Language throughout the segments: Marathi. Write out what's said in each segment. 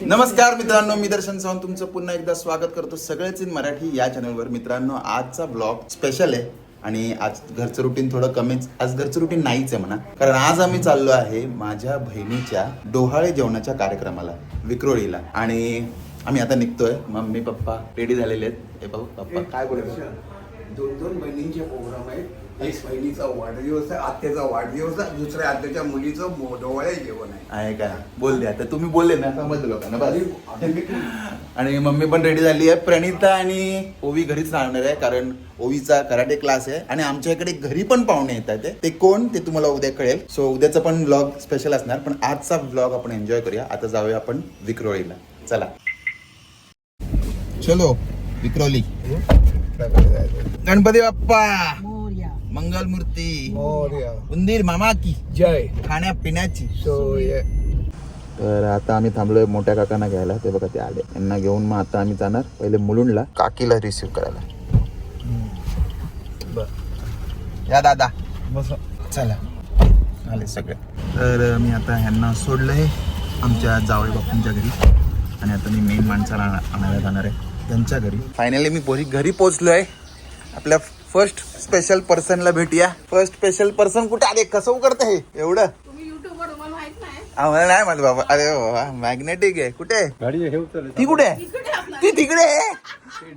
नमस्कार मित्रांनो मी दर्शन सावंत तुमचं पुन्हा एकदा स्वागत करतो सगळेच इन मराठी या चॅनलवर. मित्रांनो आजचा ब्लॉग स्पेशल आहे आणि आज घरचं रुटीन थोडं कमीच. आज घरचं रुटीन नाहीच आहे म्हणा. कारण आज आम्ही चाललो आहे माझ्या बहिणीच्या डोहाळे जेवणाच्या कार्यक्रमाला विक्रोळीला. आणि आम्ही आता निघतोय. मम्मी पप्पा रेडी झालेले आहेत. हे भाऊ पप्पा काय बोलतो दोन दोन बहिणींचे प्रोग्राम आहेत. एक बहिणीचा वाढदिवस आहे आत्याचा वाढदिवस आहे दुसऱ्या आत्याच्या मुलीचं मो- डोळे जेवण आहे. आहे का? बोल द्या. तर तुम्ही बोलले ना समजलं लोकांना बस. आणि मम्मी पण रेडी झाली आहे. प्रणिता आणि ओवी घरीच राहणार आहे कारण ओवीचा कराटे क्लास आहे. आणि आमच्या इकडे घरी पण पाहुणे येतात ते कोण? ते तुम्हाला उद्या कळेल. सो उद्याचा पण ब्लॉग स्पेशल असणार पण आजचा ब्लॉग आपण एन्जॉय करूया. आता जाऊया आपण विक्रोळीला. चला. चलो विक्रोली. गणपती बाप्पा! मंगल मूर्ती उंदीर मामा की जय. खाण्या पिण्याची सोय तर आता आम्ही थांबलोय मोठ्या काकांना घ्यायला. ते बघा ते आले. यांना घेऊन मग आता आम्ही जाणार पहिले मुलुंडला. काकीला रिसिव्ह करायला. या दादा. चला. आले सगळे. तर मी आता ह्यांना सोडलंय आमच्या जावई बापूंच्या घरी. आणि आता मी मेन माणसाला आणा- आणायला जाणार आहे त्यांच्या घरी. फायनली मी पोरी घरी पोहोचलोय. आपल्या फर्स्ट स्पेशल पर्सनला भेटूया. फर्स्ट स्पेशल पर्सन कुठे? आले कसं करतं हे? एवढं. तुम्ही युट्यूबवर तुम्हाला माहीत नाही. आम्हाला नाही माझं बाबा. अरे बाबा मॅग्नेटिक आहे. कुठे? आहे? ती कुठे? ती तिकडे आहे.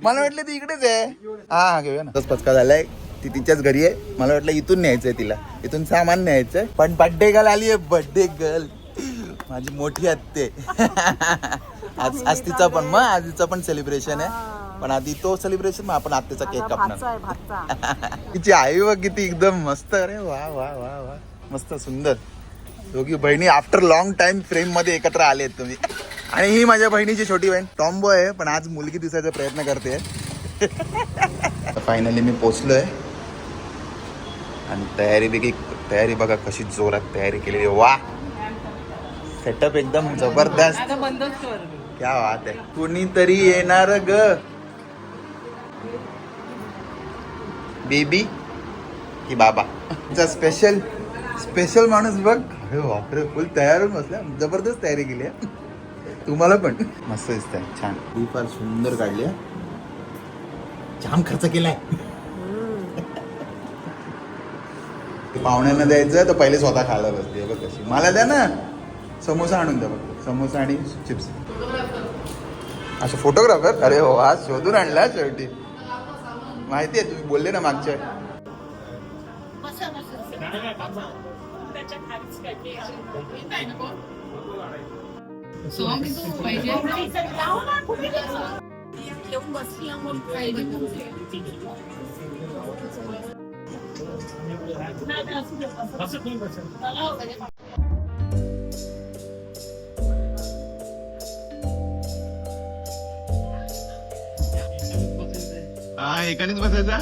मला वाटलं ती इकडेच आहे. हा हा घेऊया ना. पचका झालाय. ती तिच्याच घरी आहे. मला वाटलं इथून न्यायचंय तिला. इथून सामान न्यायचंय. पण बड्डे गर्ल आली आहे बड्डे गर्ल माझी मोठी आत्ते आज आज तिचा पण मग आज तिचा पण सेलिब्रेशन आहे. पण आधी तो सेलिब्रेशन मग आपण आत्तेचा केक कापणार. तिची आई बघ किती एकदम मस्त. अरे वा वा वा वा. मस्त सुंदर. दोघी बहिणी आफ्टर लॉंग टाइम फ्रेममध्ये एकत्र आलेत तुम्ही. आणि ही माझ्या बहिणीची छोटी बहीण टॉम्बो आहे पण आज मुलगी दिसायचा प्रयत्न करते. फायनली मी पोचलोय. आणि तयारी बिगी तयारी बघा कशी जोरात तयारी केलेली. वा! सेटअप एकदम जबरदस्त. क्या बात आहे. कुणीतरी येणार ग. बेबी की बाबा. स्पेशल स्पेशल माणूस बघ. अरे बापरे फुल तयार होऊन बसल्या जबरदस्त तयारी केली आहे. तुम्हाला पण. मस्त दिसतंय. छान. ही फार सुंदर काढली आहे. जाम खर्च केलाय. ते पाहुण्यांना द्यायचं तर पहिले स्वतः खायला बसते बघ कशी. मला द्या ना. समोसा आणून द्या बघ समोसा आणि चिप्स अच्छा फोटोग्राफर अरे हो आज शोधून आणला शेवटी. माहिती आहे तुम्ही बोलले ना मागच्या सॉंग एकानेच बसायचा?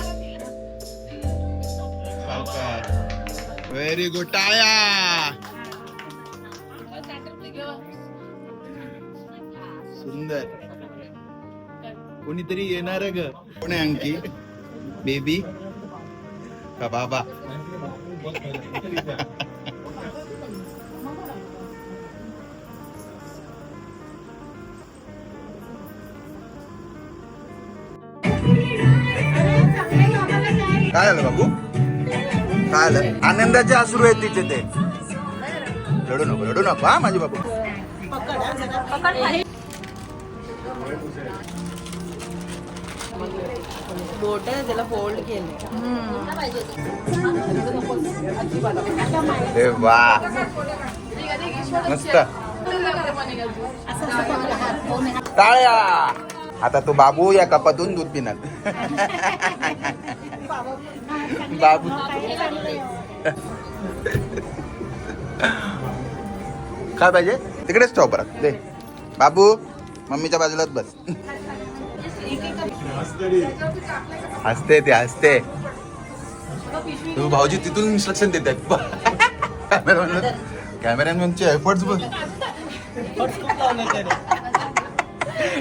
व्हेरी गुड टाळ्या. सुंदर. कोणीतरी येणार ग? कोण आहे अंकी? बेबी का बाबा? काय झालं बाबू? काय झालं? आनंदाचे अश्रू आहेत तिचे ते. रडू नको रडू नको हा माझी बाबू. बोट त्याला फोल्ड केले वा मस्त टाळ्या. आता तो बाबू या कपातून दूध पिणार. बाबू. काय पाहिजे? तिकडेच ठेव परत. दे. बाबू मम्मीच्या बाजूलाच बस. हसते ते हसते. तू भाऊजी तिथून इन्स्ट्रक्शन देत. आहेत कॅमेरामॅन कॅमेरामॅनचे एफर्ट्स बघ.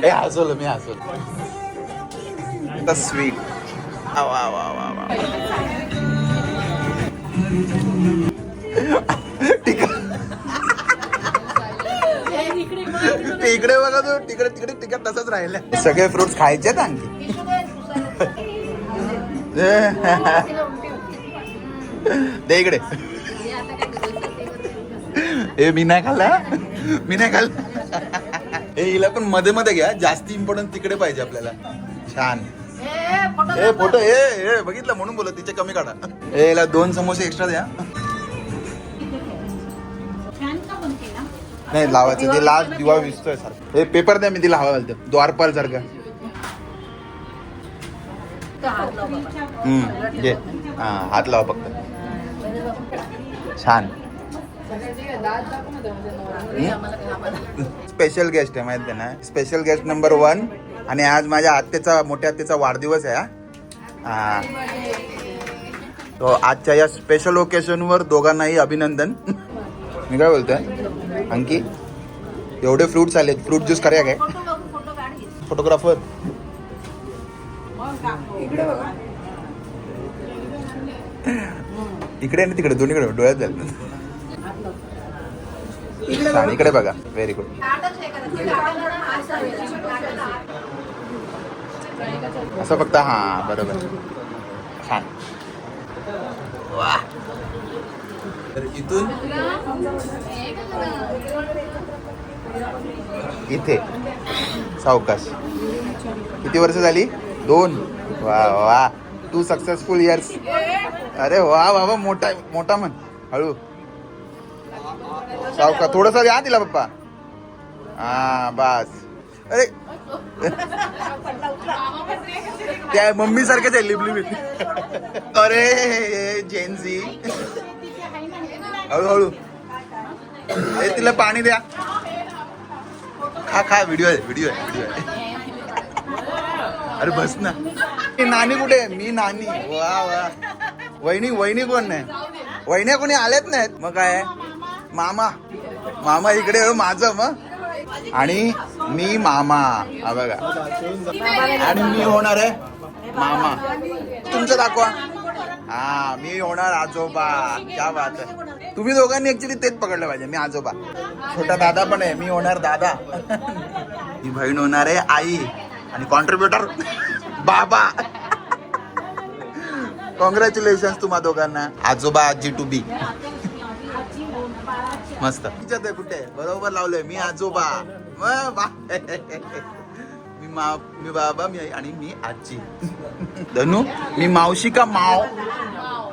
ए हसवलं मी हसवलं स्वीट वा वा वा वा वा टिका. ते इकडे बघा तू तिकडे तिकडे तिकडे तसंच राहिलं सगळे फ्रुट्स खायचे आणखी. दे इकडे. ए मी नाही खाल्ला. मी नाही खाल्ला. ए हिला पण मध्ये मध्ये घ्या. जास्ती इम्पॉर्टन्स तिकडे पाहिजे आपल्याला. छान. ए फोटो ए ए बघितलं म्हणून बोलत तिचे कमी काढा. ए हिला दोन समोसे एक्स्ट्रा द्या. नाही लावायचं ते लास्ट दिवा विसतोय सारखं. हे पेपर द्या मी तिला हवा घालतो. द्वारपाल सारखं. हम्म घे. हा हात लावा फक्त. छान. स्पेशल गेस्ट आहे माहिती ना? Special guest number one. आणि आज माझ्या आत्याचा मोठ्या आत्याचा वाढदिवस आहे हा. तो आजच्या या स्पेशल ओकेशनवर दोघांनाही अभिनंदन. मी काय बोलतोय? अंकी एवढे फ्रुट्स आलेत. फ्रूट ज्यूस करूया काय? फोटोग्राफर इकडे आणि तिकडे दोन्हीकडे डोळ्यात झालं छान इकडे बघा. व्हेरी गुड असं फक्त हा बरोबर. छान. वा. तर इथून? इथे. सावकाश. किती वर्ष झाली? दोन. वा वा. टू सक्सेसफुल इयर्स अरे वा बाबा मोठा मोठा म्हण. हळू. सावका थोडस द्या तिला पप्पा. हा बस. अरे. त्या मम्मी सारखेच आहे लिबलिबीत अरे जेन्सी हळूहळू. ए तिला पाणी द्या. खा खा व्हिडिओ आहे व्हिडिओ आहे व्हिडिओ आहे. अरे बस ना. नानी कुठे आहे? मी नानी. वा वा. वहिनी वहिनी कोण नाही वहिन्या कोणी आल्याच नाहीत? मग काय? मामा मामा इकडे आहे, माझं मग. आणि मी मामा. हा बघा. आणि मी होणार आहे मामा. तुमचं दाखवा. हा मी होणार आजोबा. क्या बात आहे. तुम्ही दोघांनी ऍक्च्युली तेच पकडलं पाहिजे मी आजोबा. छोटा दादा पण आहे मी होणार दादा. ही बहीण होणार आहे आई आणि कॉन्ट्रीब्युटर बाबा. कॉंग्रॅच्युलेशन तुम्हा दोघांना. आजोबा आजी टू बी मस्त. तिच्यात आहे कुठे? बरोबर लावलंय. मी आजोबा. मी मा मी बाबा मी आणि मी आजी. धनु मी मावशी का माव?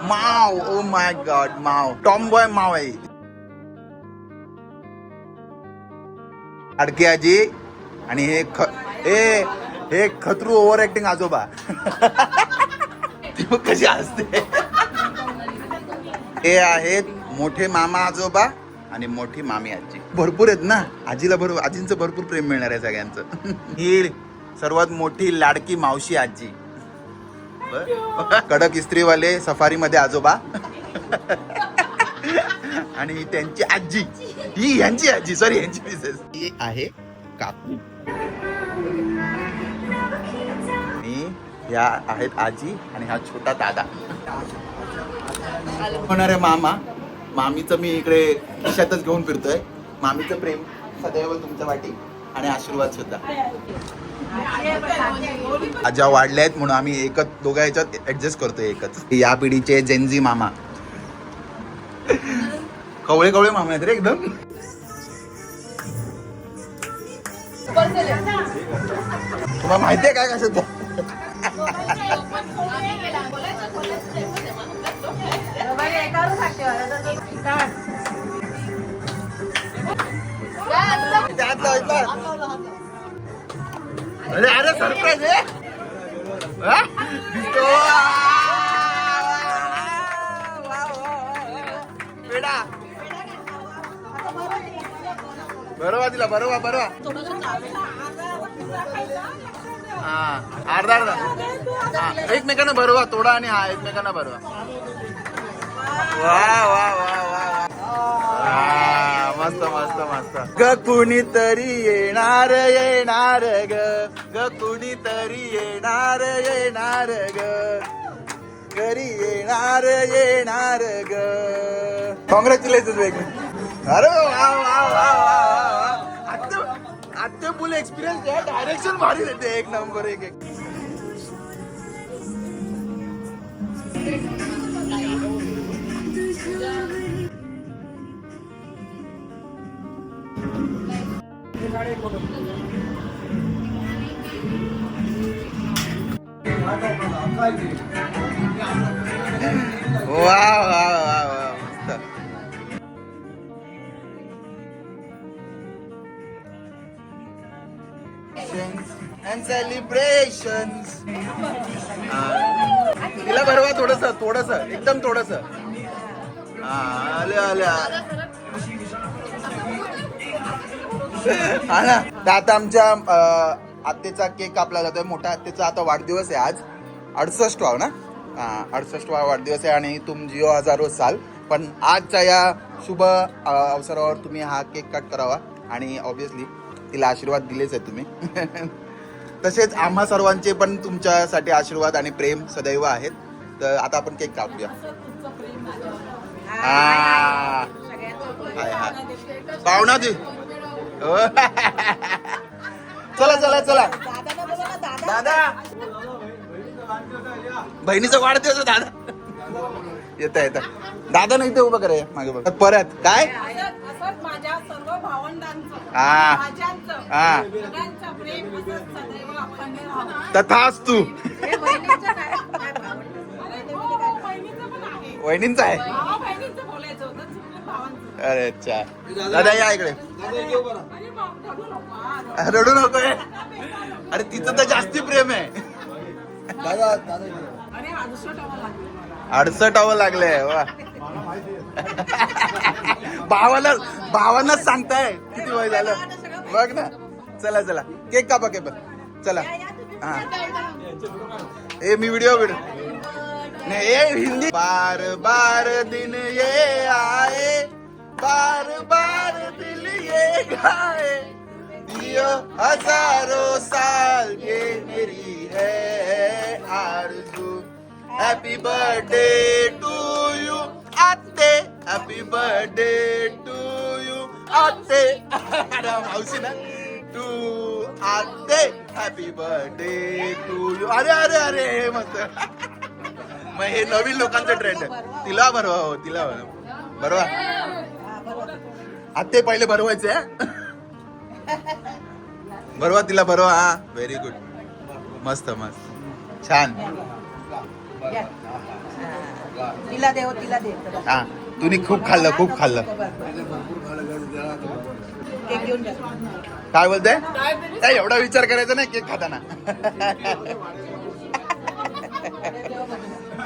माव. ओ माय गॉड माव. टॉम बॉय माव आहे. अडके आजी आणि हे ख हे हे खतरू ओव्हर ऍक्टिंग आजोबा कशी असते हे आहेत मोठे मामा आजोबा. आणि मोठी मामी आजी. भरपूर आहेत ना? आजीला भरपूर आजींचं भरपूर प्रेम मिळणार आहे सगळ्यांचं. ही सर्वात मोठी लाडकी मावशी आजी. कडक इस्त्रीवाले सफारीमध्ये आजोबा. आणि त्यांची आजी. ही यांची आजी सॉरी यांची मिसेस ही आहे काकू. या आहेत आजी आणि हा छोटा दादा. होणार आहे मामा. मामीचं मी इकडे खिशातच घेऊन फिरतोय. मामीचं प्रेम सदैव तुमच्या वाटी आणि आशीर्वाद सुद्धा. आज्या वाढल्या आहेत म्हणून आम्ही एकच दोघा ह्याच्यात ऍडजस्ट करतोय एकच. या पिढीचे जेनजी मामा. कवळे कवळे मामा आहेत रे एकदम. तुम्हाला माहितीये काय कसं. अरे अरे सरप्राईज आहे. बरोबर दिला बरोबर बरोबर हा अर्धा अर्धा. हा एकमेकांना बरोबर तोडा आणि हा एकमेकांना बरोबर वा वा वा. मस्त मस्त मस्त. ग कुणीतरी येणार येणार ग. ग कुणीतरी येणार येणार ग. घरी येणार येणार ग. कॉंग्रॅच्युलेशन वेग. अरे वा वा वा वा आत्ते फुल एक्सपिरियन्स डायरेक्शन भारी देते. एक नंबर एक एक. वा वा वा वा मस्त. अँड सेलिब्रेशन तिला भरवा थोडस थोडस एकदम थोडस. हा आले आले. हा ना. तर आता आमच्या आत्तेचा केक कापला जातोय मोठ्या आत्तेचा आता वाढदिवस आहे आज. अडसष्ट वाव ना? हा अडसष्टवा वाढदिवस आहे आणि तुम जिओ हजारो साल. पण आजच्या या शुभ अवसरावर तुम्ही हा केक कट करावा आणि ऑब्विसली तिला आशीर्वाद दिलेच आहे तुम्ही. तसेच आम्हा सर्वांचे पण तुमच्यासाठी आशीर्वाद आणि प्रेम सदैव आहेत. तर आता आपण केक कापूया. पाहुणा दे. चला चला चला. दादा. बहिणीचा वाढदिवस दादा. येत येत. दादा नाही ते उभं करे मागे बघ. परत काय? माझ्या सर्व हा. हा. तथाच तू. वहिनींचा आहे. अरे अच्छा दादा या इकडे. रडू नको. रडू. रडू नकोय. अरे तिचं तर जास्ती प्रेम आहे. अरे अडुसष्ट हवं लागलंय वा. भावाला भावांनाच सांगताय किती वय झालं. बघ ना. चला चला. केक कापा केक चला. हा. ए मी व्हिडिओ व्हिडिओ नाही ए हिंदी बार बार दिन ये आए. बार बार दिल ये गाए। दियो हजारों साल ये मेरी है आरज़ू। हैप्पी बर्थडे टू यू आते। हैप्पी बर्थडे टू यू आते। अरे मावशी ना। टू आते। हैप्पी बर्थडे टू यू अरे अरे अरे हे मस्त। मग हे नवीन लोकांचं ट्रेंड आहे. तिला बरोबर हो तिला बरोबर बरोबर? आते पहिले भरवायचे हा? भरवा तिला भरवा हा. व्हेरी गुड मस्त मस्त. छान. तिला देव तिला दे. हा. तुम्ही खूप खाल्लं खूप खाल्लं. काय बोलते? काय एवढा विचार करायचा नाही केक खाताना.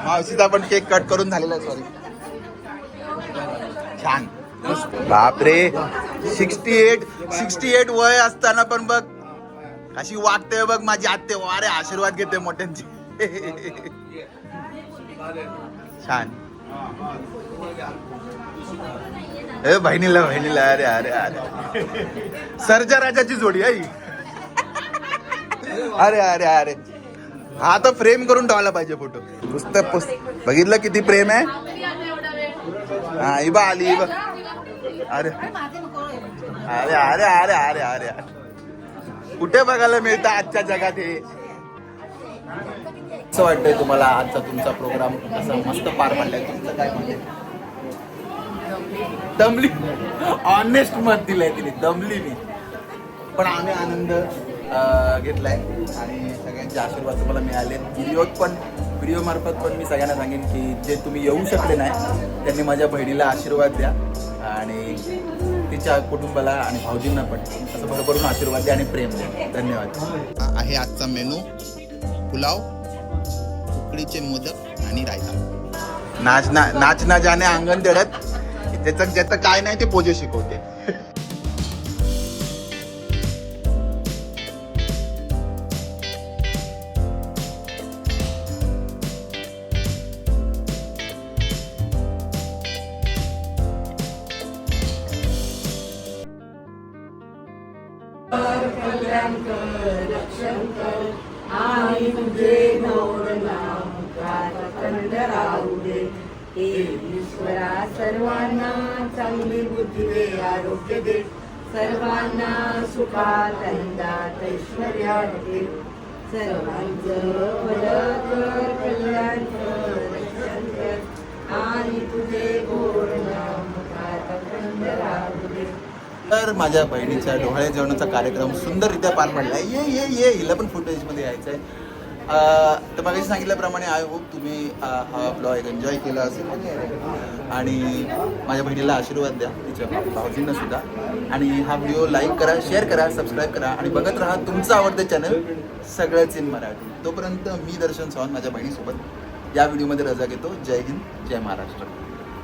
मावशीचा पण केक कट करून झालेला सॉरी छान. बापरे. सिक्स्टी एट सिक्स्टी एट वय असताना पण बघ अशी वागते बघ माझी आत्ते. वारे आशीर्वाद घेते मोठ्यांची. छान. ए बहिणीला बहिणीला. अरे अरे अरे. सरजा राजाची जोडी आई. अरे अरे अरे. हा तर फ्रेम करून ठेवायला पाहिजे फोटो. पुस्तक पुस्तक बघितलं किती प्रेम आहे? हा इबा आली इबा अरे. अरे अरे अरे अरे अरे. कुठे बघायला मिळतं आजच्या जगात हे? असं वाटतंय तुम्हाला आजचा तुमचा प्रोग्राम असा मस्त पार पडलाय? तुमचं काय म्हणते दमली. ऑनेस्ट मत दिलंय तिने दमली मी पण आम्ही आनंद घेतलाय आणि सगळ्यांचे आशीर्वाद तुम्हाला मिळाले. व्हिडिओत पण व्हिडिओ मार्फत पण मी सगळ्यांना सांगेन की जे तुम्ही येऊ शकले नाही त्यांनी माझ्या बहिणीला आशीर्वाद द्या. आणि तिच्या कुटुंबाला आणि भाऊजींना पण असं भरभरून आशीर्वाद द्या आणि प्रेम द्या. धन्यवाद. आहे आजचा मेनू. पुलाव उकडीचे मोदक आणि रायता. नाच ना नाच ना जाणे अंगण तेडत त्याचं ज्याचं काय नाही ते पोजे शिकवते. आणि तुझे खंड राहू दे हे ईश्वरा सर्वांना चांगली बुद्धी दे आरोग्य दे सर्वांना सुखात आनंदात ऐश्वर्या दे सर्वांचं भलं कर कल्याण कर रक्षण कर आणि तुझे गोड नाम मुखात अखंड राहू दे तर माझ्या बहिणीच्या डोहाळे जेवणाचा कार्यक्रम सुंदररित्या पार पडला ये ये ये. हिला पण फुटेजमध्ये यायचं आहे तर मग सांगितल्याप्रमाणे आय होप तुम्ही हा ब्लॉग एन्जॉय केला असेल. आणि माझ्या बहिणीला आशीर्वाद द्या. तिच्या भाऊजींना सुद्धा. आणि हा व्हिडिओ लाईक करा शेअर करा सबस्क्राईब करा. आणि बघत राहा तुमचं आवडतं चॅनल सगळ्याच इन मराठी. तोपर्यंत मी दर्शन सावंत माझ्या बहिणीसोबत या व्हिडिओमध्ये रजा घेतो. जय हिंद जय महाराष्ट्र.